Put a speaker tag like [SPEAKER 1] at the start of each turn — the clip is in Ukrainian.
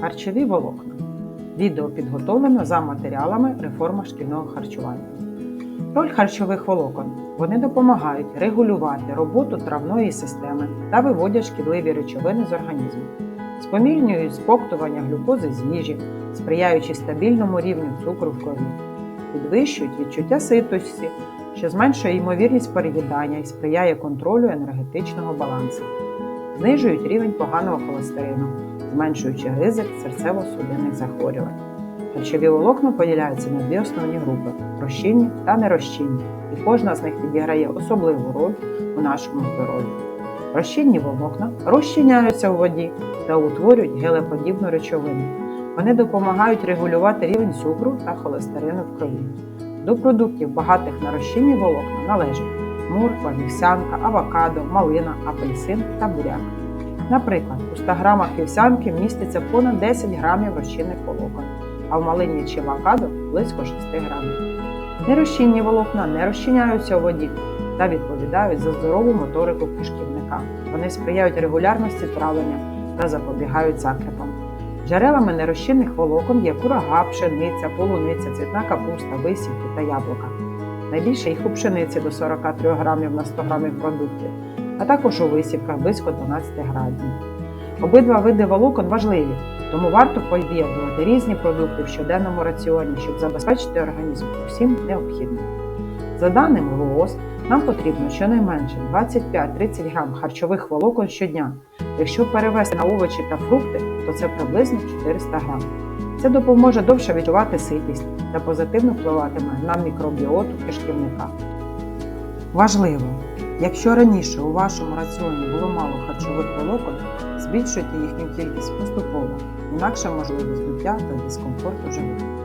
[SPEAKER 1] Харчові волокна. Відео підготовлено за матеріалами реформа шкільного харчування. Роль харчових волокон. Вони допомагають регулювати роботу травної системи та виводять шкідливі речовини з організму, спомільнюють споктування глюкози з їжі, сприяючи стабільному рівню цукру в крові, підвищують відчуття ситості, що зменшує ймовірність переїдання і сприяє контролю енергетичного балансу, знижують рівень поганого холестерину, зменшуючи ризик серцево-судинних захворювань. Харчові волокна поділяються на дві основні групи розчинні та нерозчинні, і кожна з них відіграє особливу роль у нашому здоров'ї. Розчинні волокна розчиняються у воді та утворюють гелеподібну речовину. Вони допомагають регулювати рівень цукру та холестерину в крові. До продуктів, багатих на розчинні волокна, належать морква, вівсянка, авокадо, малина, апельсин та буряк. Наприклад, у 100 грамах вівсянки міститься понад 10 грамів розчинних волокон, а в малині чи авокадо близько 6 грамів. Нерозчинні волокна не розчиняються у воді та відповідають за здорову моторику кишківника. Вони сприяють регулярності травлення та запобігають закрепам. Джерелами нерозчинних волокон є курага, пшениця, полуниця, цвітна капуста, висівки та яблука. Найбільше їх у пшениці до 43 грамів на 100 грамів продуктів, а також у висівках близько 12 грамів. Обидва види волокон важливі, тому варто поєднувати різні продукти в щоденному раціоні, щоб забезпечити організм усім необхідним. За даними ВООЗ, нам потрібно щонайменше 25-30 грам харчових волокон щодня. Якщо перевести на овочі та фрукти, то це приблизно 400 грам. Це допоможе довше відчувати ситість та позитивно впливатиме на мікробіоту кишківника. Важливо! Якщо раніше у вашому раціоні було мало харчових волокон, збільшуйте їхню кількість поступово, інакше можливе здуття та дискомфорт у животі.